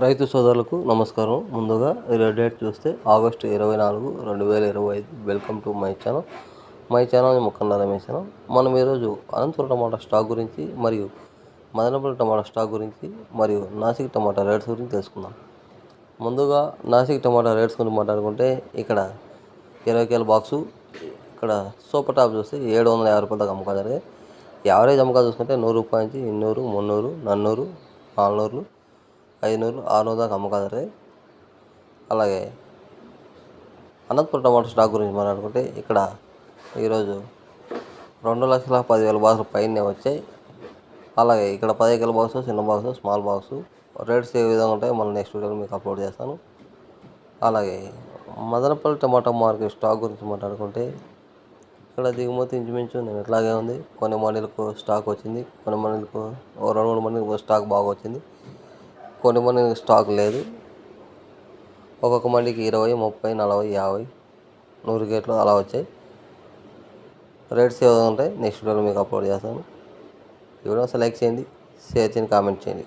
రైతు సోదరులకు నమస్కారం. ముందుగా డేట్ చూస్తే ఆగస్టు ఇరవై నాలుగు రెండు వేల ఇరవై ఐదు. Welcome to my channel my channel ముఖండ Ramesh channel మనం ఈరోజు అనంతపురం టమాటా స్టాక్ గురించి మరియు మదనపల్లి టమాటా స్టాక్ గురించి మరియు నాసిక్ టమాటా రేట్స్ గురించి తెలుసుకుందాం. ముందుగా నాసిక్ టమాటా రేట్స్ గురించి మాట్లాడుకుంటే ఇక్కడ ఇరవై కేల బాక్సు ఇక్కడ సూపర్ టాప్ చూస్తే ఏడు వందల యాభై రూపాయల దాకా అమ్మకాలు జరిగాయి యావరేజ్ అమ్మకాలు చూసుకుంటే నూరు రూపాయల నుంచి ఇన్నూరు మున్నూరు నన్నూరు నాలునూరు ఐదునూరు ఆరునూరు దాకా అమ్మకాలు అలాగే అనంతపురం టమాటో స్టాక్ గురించి మాట్లాడుకుంటే ఇక్కడ ఈరోజు రెండు లక్షల పదివేల బాక్సులు పైనే వచ్చాయి. అలాగే ఇక్కడ పది కిలో బాక్స్ చిన్న బాక్స్ స్మాల్ బాక్స్. రేట్స్ ఏ విధంగా ఉంటాయో మళ్ళీ నెక్స్ట్ వీడియోలో మీకు అప్లోడ్ చేస్తాను. అలాగే మదనపల్లి టమాటా మార్కెట్ స్టాక్ గురించి మాట్లాడుకుంటే ఇక్కడ దిగుమతి ఇంచుమించు నేను ఇట్లాగే ఉంది. కొన్ని మండలకు స్టాక్ వచ్చింది కొన్ని మండలకు ఓ రెండు మూడు మండలకు స్టాక్ బాగా వచ్చింది. కొన్ని మండీలకు స్టాక్ లేదు. ఒక్కొక్క మందికి ఇరవై ముప్పై నలభై యాభై నూరు గేట్లు అలా వచ్చాయి. రేట్స్ ఏదో ఉంటాయి నెక్స్ట్ వీడియోలో మీకు అప్లోడ్ చేస్తాను. ఈ వీడియో సెలెక్ట్ చేయండి షేర్ చేయండి కామెంట్ చేయండి.